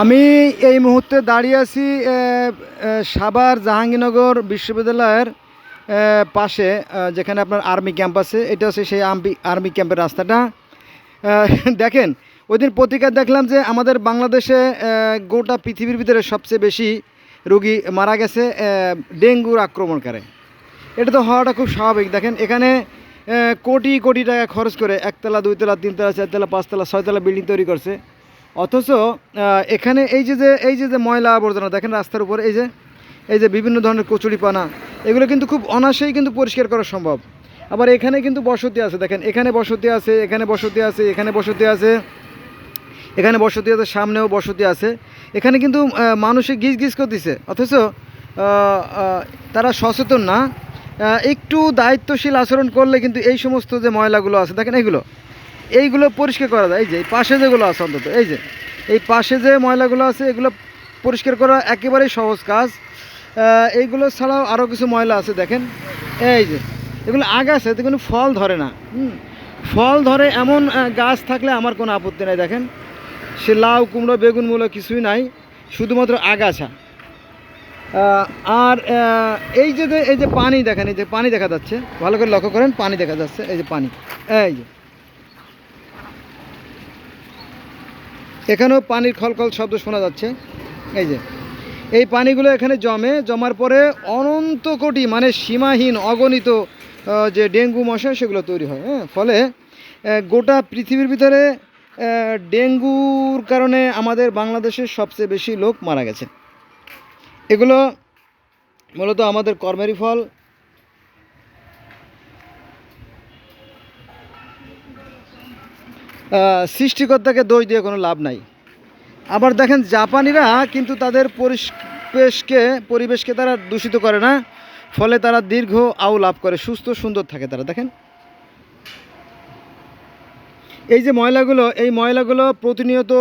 আমি এই মুহূর্তে দাঁড়িয়ে আছি সাভার জাহাঙ্গীরনগর বিশ্ববিদ্যালয়ের পাশে যেখানে আপনার আর্মি ক্যাম্প আছে। এটা হচ্ছে সেই আর্মি আর্মি ক্যাম্পের রাস্তাটা। দেখেন ওই দিন পত্রিকায় দেখলাম যে আমাদের বাংলাদেশে গোটা পৃথিবীর ভিতরে সবচেয়ে বেশি রোগী মারা গেছে ডেঙ্গুর আক্রমণকারে। এটা তো হওয়াটা খুব স্বাভাবিক। দেখেন, এখানে কোটি কোটি টাকা খরচ করে একতলা, দুইতলা, তিনতলা, চারতলা, পাঁচতলা, ছয়তলা বিল্ডিং তৈরি করছে। অথচ এখানে এই যে যে, এই যে যে ময়লা আবর্জনা, দেখেন রাস্তার উপর, এই যে এই যে বিভিন্ন ধরনের কচুরিপানা এগুলো কিন্তু খুব অনায়াসেই কিন্তু পরিষ্কার করা সম্ভব। আবার এখানে কিন্তু বসতি আছে, দেখেন, এখানে বসতি আছে, এখানে বসতি আছে, এখানে বসতি আছে, এখানে বসতি আছে, সামনেও বসতি আছে। এখানে কিন্তু মানুষে গিজ গিজ করতেছে, অথচ তারা সচেতন না। একটু দায়িত্বশীল আচরণ করলে কিন্তু এই সমস্ত যে ময়লাগুলো আছে, দেখেন এইগুলো এইগুলো পরিষ্কার করা যায়। এই যে পাশে যেগুলো আছে অন্তত, এই যে, এই পাশে যে ময়লাগুলো আছে, এগুলো পরিষ্কার করা একেবারেই সহজ কাজ। এইগুলো ছাড়াও আরও কিছু ময়লা আছে, দেখেন। এই যে, এগুলো আগাছে এতে কোনো ফল ধরে না। ফল ধরে এমন গাছ থাকলে আমার কোনো আপত্তি নাই, দেখেন। সে লাউ, কুমড়ো, বেগুন, মূলো কিছুই নাই, শুধুমাত্র আগাছা। আর এই যে- এই যে পানি, দেখেন, এই যে পানি দেখা যাচ্ছে। ভালো করে লক্ষ্য করেন, পানি দেখা যাচ্ছে, এই যে পানি। এই যে এখানেও পানির খলখল শব্দ শোনা যাচ্ছে। এই যে, এই পানিগুলো এখানে জমে, জমার পরে অনন্ত কোটি মানে সীমাহীন অগণিত যে ডেঙ্গু মশা সেগুলো তৈরি হয় হ্যাঁ? ফলে গোটা পৃথিবীর ভিতরে ডেঙ্গুর কারণে আমাদের বাংলাদেশের সবচেয়ে বেশি লোক মারা গেছে। এগুলো মূলত আমাদের কর্মেরই ফল। সৃষ্টিকর্তাকে দোষ দিয়ে কোনো লাভ নাই। আবার দেখেন জাপানিরা কিন্তু তাদের পরিবেশকে পরিবেশকে তারা দূষিত করে না, ফলে তারা দীর্ঘ আউ লাভ করে, সুস্থ, সুন্দর থাকে তারা, দেখেন। এই যে ময়লাগুলো, এই ময়লাগুলো প্রতিনিয়ত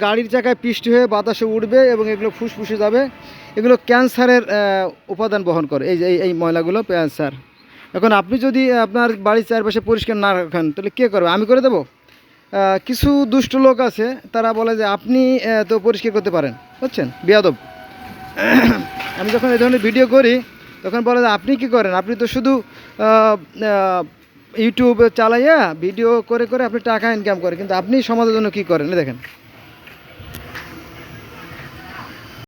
গাড়ির চাকায় পিষ্ট হয়ে বাতাসে উঠবে এবং এগুলো ফুসফুসে যাবে। এগুলো ক্যান্সারের উপাদান বহন করে। এই যে এই- ময়লাগুলো, ক্যান্সার। এখন আপনি যদি আপনার বাড়ির চারপাশে পরিষ্কার না রাখেন, তাহলে কে করবে? আমি করে দেবো? কিছু দুষ্ট লোক আছে, তারা বলে যে আপনি তো পরিষ্কার করতে পারেন, বুঝছেন? বিয়াদব। আমি যখন এই ধরনের ভিডিও করি, তখন বলে যে আপনি কি করেন? আপনি তো শুধু ইউটিউব চালাইয়া ভিডিও করে করে আপনি টাকা ইনকাম করেন, কিন্তু আপনি সমাজের জন্য কী করেন? দেখেন।